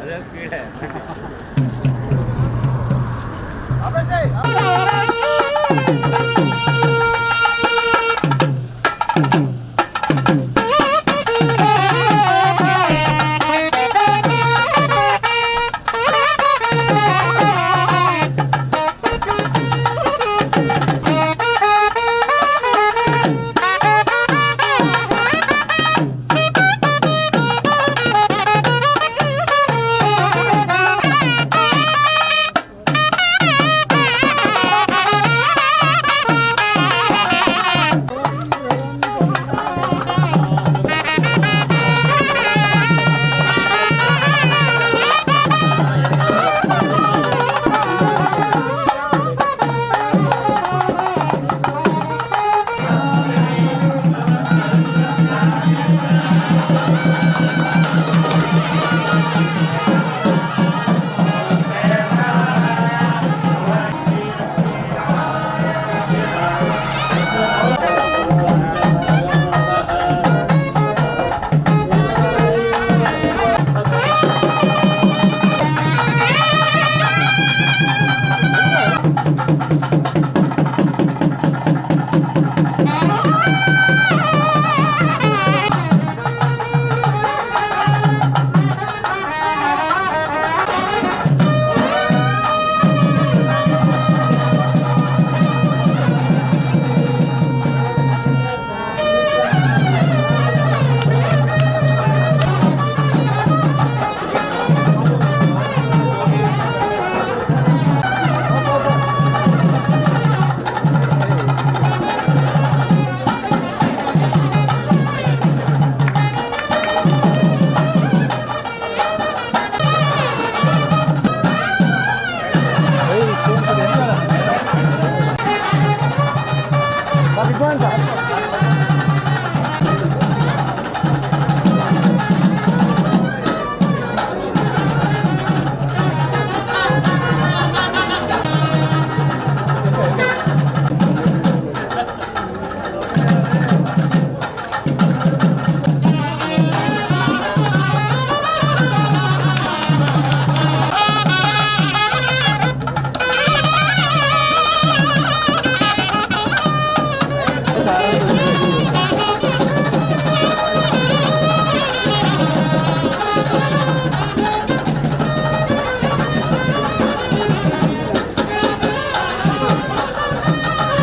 అదే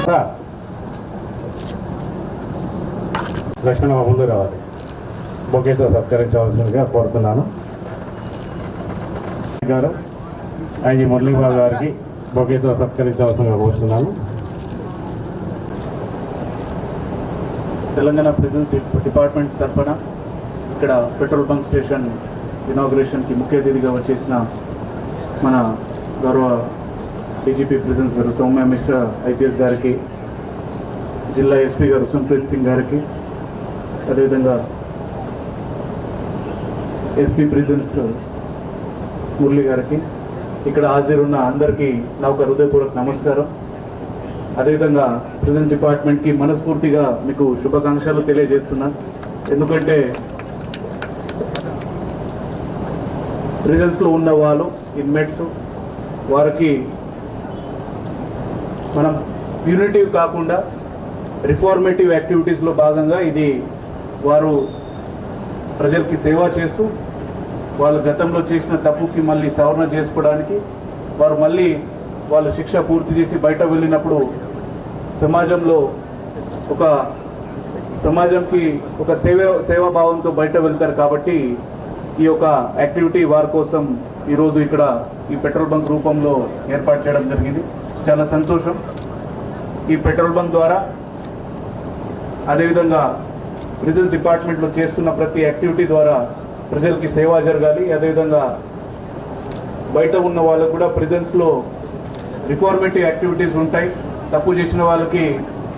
స్పీడే లక్ష్మణ ముందు రావాలి. బొకేతో సత్కరించవలసిందిగా కోరుతున్నాను. గారు ఐజీ మురళీబాబు గారికి బొకేతో సత్కరించవలసిందిగా కోరుతున్నాను తెలంగాణ ప్రిజన్ డిపార్ట్మెంట్ తరఫున ఇక్కడ పెట్రోల్ బంక్ స్టేషన్ ఇనాగ్రేషన్కి ముఖ్య అతిథిగా వచ్చేసిన మన గౌరవ డీజీపీ ప్రిసెన్స్ గారు సౌమ్య మిశ్రా ఐపీఎస్ గారికి జిల్లా ఎస్పీ గారు సున్ప్రీత్ సింగ్ గారికి అదేవిధంగా ఎస్పీ ప్రిజన్స్ మురళి గారికి ఇక్కడ హాజరున్న అందరికీ నా ఒక హృదయపూర్వక నమస్కారం. అదేవిధంగా ప్రిజన్ డిపార్ట్మెంట్కి మనస్ఫూర్తిగా మీకు శుభాకాంక్షలు తెలియజేస్తున్నా. ఎందుకంటే ప్రిజెన్స్లో ఉన్న వాళ్ళు ఇన్మేట్స్ వారికి మనం ప్యూనిటివ్ కాకుండా రిఫార్మేటివ్ యాక్టివిటీస్లో భాగంగా ఇది వారు ప్రజలకి సేవ చేస్తూ వాళ్ళు గతంలో చేసిన తప్పుకి మళ్ళీ సవరణ చేసుకోవడానికి వారు మళ్ళీ వాళ్ళు శిక్ష పూర్తి చేసి బయట వెళ్ళినప్పుడు సమాజంలో ఒక సమాజంకి ఒక సేవ సేవాభావంతో బయట వెళ్తారు కాబట్టి ఈ యొక్క యాక్టివిటీ వారి కోసం ఈరోజు ఇక్కడ ఈ పెట్రోల్ బంక్ రూపంలో ఏర్పాటు చేయడం జరిగింది. చాలా సంతోషం. ఈ పెట్రోల్ బంక్ ద్వారా అదేవిధంగా విద్యుత్ డిపార్ట్మెంట్లో చేస్తున్న ప్రతి యాక్టివిటీ ద్వారా ప్రజలకి సేవ జరగాలి. అదేవిధంగా బయట ఉన్న వాళ్ళకు కూడా ప్రిజన్స్లో రిఫార్మేటివ్ యాక్టివిటీస్ ఉంటాయి. తప్పు చేసిన వాళ్ళకి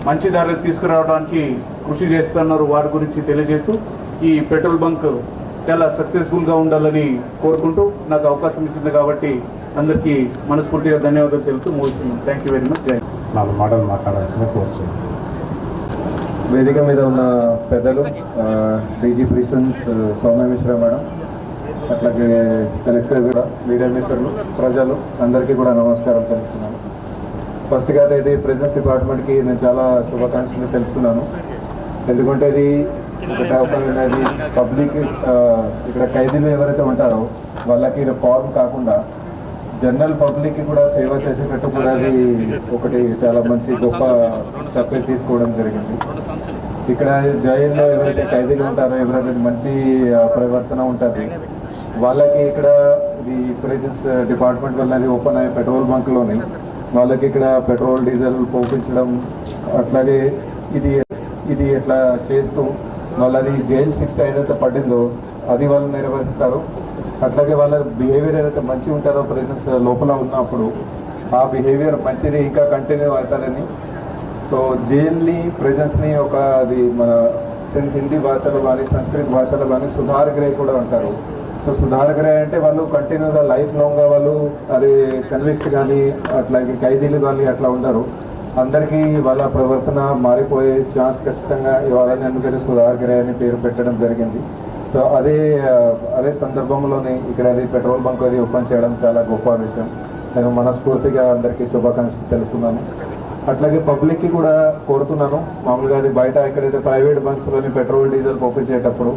మంచి ధరలు తీసుకురావడానికి కృషి చేస్తున్నారు వారి గురించి తెలియజేస్తూ ఈ పెట్రోల్ బంక్ చాలా సక్సెస్ఫుల్గా ఉండాలని కోరుకుంటూ నాకు అవకాశం ఇచ్చింది కాబట్టి అందరికీ మనస్ఫూర్తిగా ధన్యవాదాలు తెలుపుతూ ముగిస్తున్నాను థ్యాంక్ యూ వెరీ మచ్. నాలుగు మాటలు మాట్లాడాల్సిందిగా కోరుతున్నాను వేదిక మీద ఉన్న పెద్దలు DG prisons Soumya Mishra madam అట్లాగే కలెక్టర్ కూడా మీడియా మిత్రులు ప్రజలు అందరికీ కూడా నమస్కారం తెలుపుతున్నాను. ఫస్ట్గా అయితే ఇది ప్రెజెన్స్ డిపార్ట్మెంట్కి నేను చాలా శుభాకాంక్షలు తెలుపుతున్నాను. ఎందుకంటే ఇది ఒక అది పబ్లిక్ ఇక్కడ ఖైదీలు ఎవరైతే ఉంటారో వాళ్ళకి ఫార్మ్ కాకుండా జనరల్ పబ్లిక్కి కూడా సేవ చేసేటట్టు కూడా అది ఒకటి చాలా మంచి గొప్ప స్టెప్ తీసుకోవడం జరిగింది. ఇక్కడ జైల్లో ఎవరైతే ఖైదీలు ఉంటారో ఎవరైతే మంచి ప్రవర్తన ఉంటుంది వాళ్ళకి ఇక్కడ ఇది ప్రెజెన్స్ డిపార్ట్మెంట్ వల్ల అది ఓపెన్ అయ్యే పెట్రోల్ బంక్లోని వాళ్ళకి ఇక్కడ పెట్రోల్ డీజిల్ పోపించడం అట్లాగే ఇది ఇది ఇట్లా చేస్తూ వాళ్ళది జైలు శిక్ష ఏదైతే పడిందో అది వాళ్ళు నెరవేరుస్తారు అట్లాగే వాళ్ళ బిహేవియర్ ఏదైతే మంచిగా ఉంటారో ప్రెజెన్స్ లోపల ఉన్నప్పుడు ఆ బిహేవియర్ మంచిది ఇంకా కంటిన్యూ అవుతారని. సో జైల్ని ప్రెజెన్స్ని ఒక అది మన హిందీ భాషలో కానీ సంస్కృత భాషలో కానీ సుధారగ్రే కూడా అంటారు సో సుధారగ్రే అంటే వాళ్ళు కంటిన్యూగా లైఫ్ లాంగ్గా వాళ్ళు అది కన్విక్ట్ కానీ అట్లాగే ఖైదీలు కానీ అట్లా ఉండరు. అందరికీ వాళ్ళ ప్రవర్తన మారిపోయే ఛాన్స్ ఖచ్చితంగా ఇవాళ అందుకని సుధారగ్రే అని పేరు పెట్టడం జరిగింది. సో అదే అదే సందర్భంలోనే ఇక్కడ అది పెట్రోల్ బంక్ అది ఓపెన్ చేయడం చాలా గొప్ప విషయం. నేను మనస్ఫూర్తిగా అందరికీ శుభాకాంక్షలు తెలుపుతున్నాను. అట్లాగే పబ్లిక్కి కూడా కోరుతున్నాను. మామూలుగా అది బయట ఎక్కడైతే ప్రైవేట్ బంక్స్లోని పెట్రోల్ డీజిల్ పంపించేటప్పుడు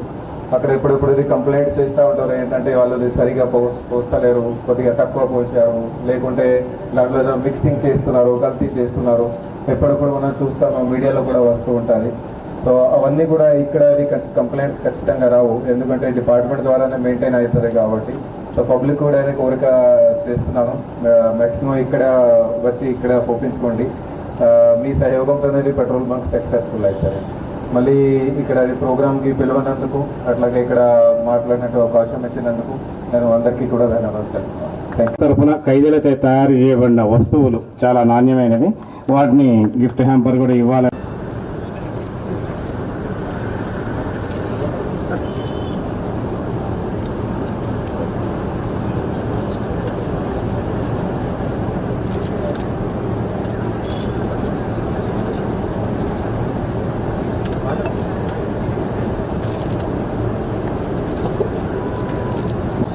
అక్కడ ఎప్పుడెప్పుడు ఇది కంప్లైంట్ చేస్తూ ఉంటారు ఏంటంటే వాళ్ళది సరిగా పో పోస్తలేరు కొద్దిగా తక్కువ పోసారు. లేకుంటే దాంట్లో మిక్సింగ్ చేస్తున్నారు కల్తీ చేస్తున్నారు. ఎప్పుడప్పుడు మనం చూస్తాము మీడియాలో కూడా వస్తూ ఉంటుంది. సో అవన్నీ కూడా ఇక్కడ అది కంప్లైంట్స్ ఖచ్చితంగా రావు. ఎందుకంటే డిపార్ట్మెంట్ ద్వారానే మెయింటైన్ అవుతుంది కాబట్టి. సో పబ్లిక్ కూడా అదే కోరిక చేస్తున్నాను. మ్యాక్సిమం ఇక్కడ వచ్చి ఇక్కడ పంపించుకోండి మీ సహయోగంతోనే పెట్రోల్ బంక్ సక్సెస్ఫుల్ అవుతుంది. మళ్ళీ ఇక్కడ ఈ ప్రోగ్రామ్కి పిలవనందుకు అట్లాగే ఇక్కడ మాట్లాడినట్టు అవకాశం ఇచ్చినందుకు నేను అందరికీ కూడా ధన్యవాదాలు తెలుపుతాను తరఫున ఖైదీలతో తయారు చేయబడిన వస్తువులు చాలా నాణ్యమైనవి. వాటిని గిఫ్ట్ హ్యాంపర్ కూడా ఇవ్వాలి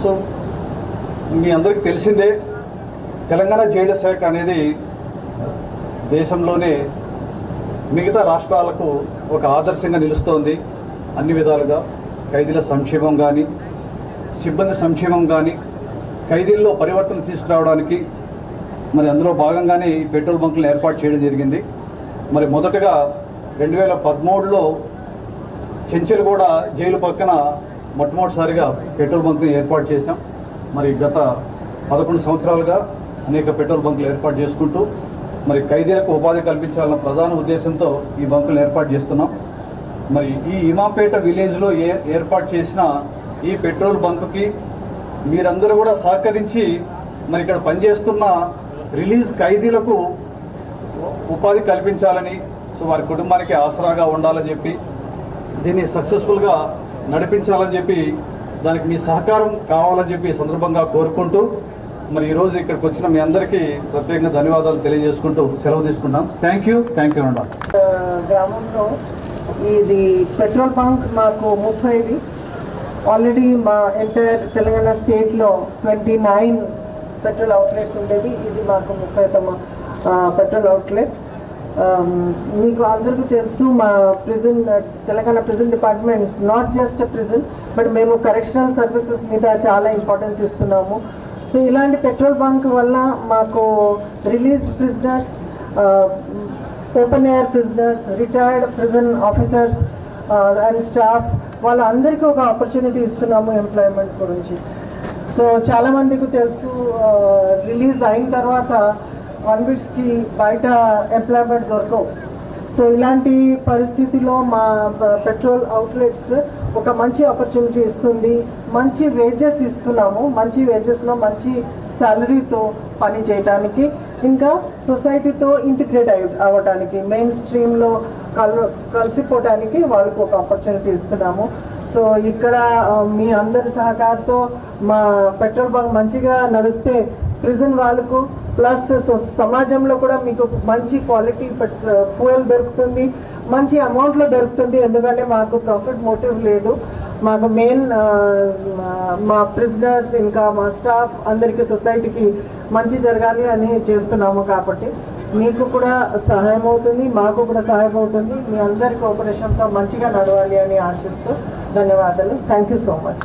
సో మీ అందరికీ తెలిసిందే తెలంగాణ జైళ్ళ శాఖ అనేది దేశంలోనే మిగతా రాష్ట్రాలకు ఒక ఆదర్శంగా నిలుస్తోంది. అన్ని విధాలుగా ఖైదీల సంక్షేమం కానీ సిబ్బంది సంక్షేమం కానీ ఖైదీల్లో పరివర్తన తీసుకురావడానికి మరి అందులో భాగంగానే ఈ పెట్రోల్ బంకులను ఏర్పాటు చేయడం జరిగింది. మరి మొదటగా రెండు వేల పదమూడులో చెంచల్గూడ జైలు పక్కన మొట్టమొదటిసారిగా పెట్రోల్ బంక్ని ఏర్పాటు చేశాం. మరి గత పదకొండు సంవత్సరాలుగా అనేక పెట్రోల్ బంకులు ఏర్పాటు చేసుకుంటూ మరి ఖైదీలకు ఉపాధి కల్పించాలన్న ప్రధాన ఉద్దేశంతో ఈ బంకులు ఏర్పాటు చేస్తున్నాం. మరి ఈ ఇమాంపేట విలేజ్లో ఏ ఏర్పాటు చేసిన ఈ పెట్రోల్ బంకుకి మీరందరూ కూడా సహకరించి మరి ఇక్కడ పనిచేస్తున్న రిలీజ్ ఖైదీలకు ఉపాధి కల్పించాలని సో వారి కుటుంబానికి ఆసరాగా ఉండాలని చెప్పి దీన్ని సక్సెస్ఫుల్గా నడిపించాలని చెప్పి దానికి మీ సహకారం కావాలని చెప్పి సందర్భంగా కోరుకుంటూ మరి ఈరోజు ఇక్కడికి వచ్చిన మీ అందరికీ ప్రత్యేకంగా ధన్యవాదాలు తెలియజేసుకుంటూ సెలవు తీసుకుంటాం thank you thank you madam గ్రామంలో ఇది పెట్రోల్ బంక్ మాకు ముప్పైది. ఆల్రెడీ మా ఎంటైర్ తెలంగాణ స్టేట్లో ట్వంటీ నైన్ పెట్రోల్ అవుట్లెట్స్ ఉండేది ఇది మాకు ముప్పై తమ పెట్రోల్ అవుట్లెట్ మీకు అందరికీ తెలుసు మా prison Telangana prison department not just prison but మేము కరెక్షనల్ సర్వీసెస్ మీద చాలా ఇంపార్టెన్స్ ఇస్తున్నాము. సో ఇలాంటి పెట్రోల్ బంక్ వల్ల మాకు released prisoners open air prisoners retired prison officers and staff వాళ్ళందరికీ ఒక ఆపర్చునిటీ ఇస్తున్నాము ఎంప్లాయ్మెంట్ గురించి. సో చాలామందికి తెలుసు uh, రిలీజ్ అయిన తర్వాత వన్ వీక్స్కి బయట ఎంప్లాయ్మెంట్ దొరకవు. సో ఇలాంటి పరిస్థితిలో మా uh, పెట్రోల్ అవుట్లెట్స్ ఒక మంచి ఆపర్చునిటీ ఇస్తుంది. మంచి వేజెస్ ఇస్తున్నాము. మంచి వేజెస్లో మంచి శాలరీతో పని చేయటానికి ఇంకా సొసైటీతో ఇంటిగ్రేట్ అయి అవ్వడానికి మెయిన్ స్ట్రీమ్లో కలు కలిసిపోవడానికి వాళ్ళకు ఒక ఆపర్చునిటీ ఇస్తున్నాము. సో ఇక్కడ మీ అందరి సహకారంతో మా పెట్రోల్ బంక్ మంచిగా నడిస్తే ప్రిజన్ వాళ్ళకు ప్లస్ సో సమాజంలో కూడా మీకు మంచి క్వాలిటీ ఫ్యూయల్ దొరుకుతుంది. మంచి అమౌంట్లో దొరుకుతుంది. ఎందుకంటే మాకు ప్రాఫిట్ మోటివ్ లేదు. మాకు మెయిన్ మా ప్రిజనర్స్ ఇంకా మా స్టాఫ్ అందరికీ సొసైటీకి మంచి జరగాలి అని చేస్తున్నాము కాబట్టి మీకు కూడా సహాయం అవుతుంది మాకు కూడా సహాయం అవుతుంది. మీ అందరి కోఆపరేషన్తో మంచిగా నడవాలి అని ఆశిస్తూ ధన్యవాదాలు. Thank you so much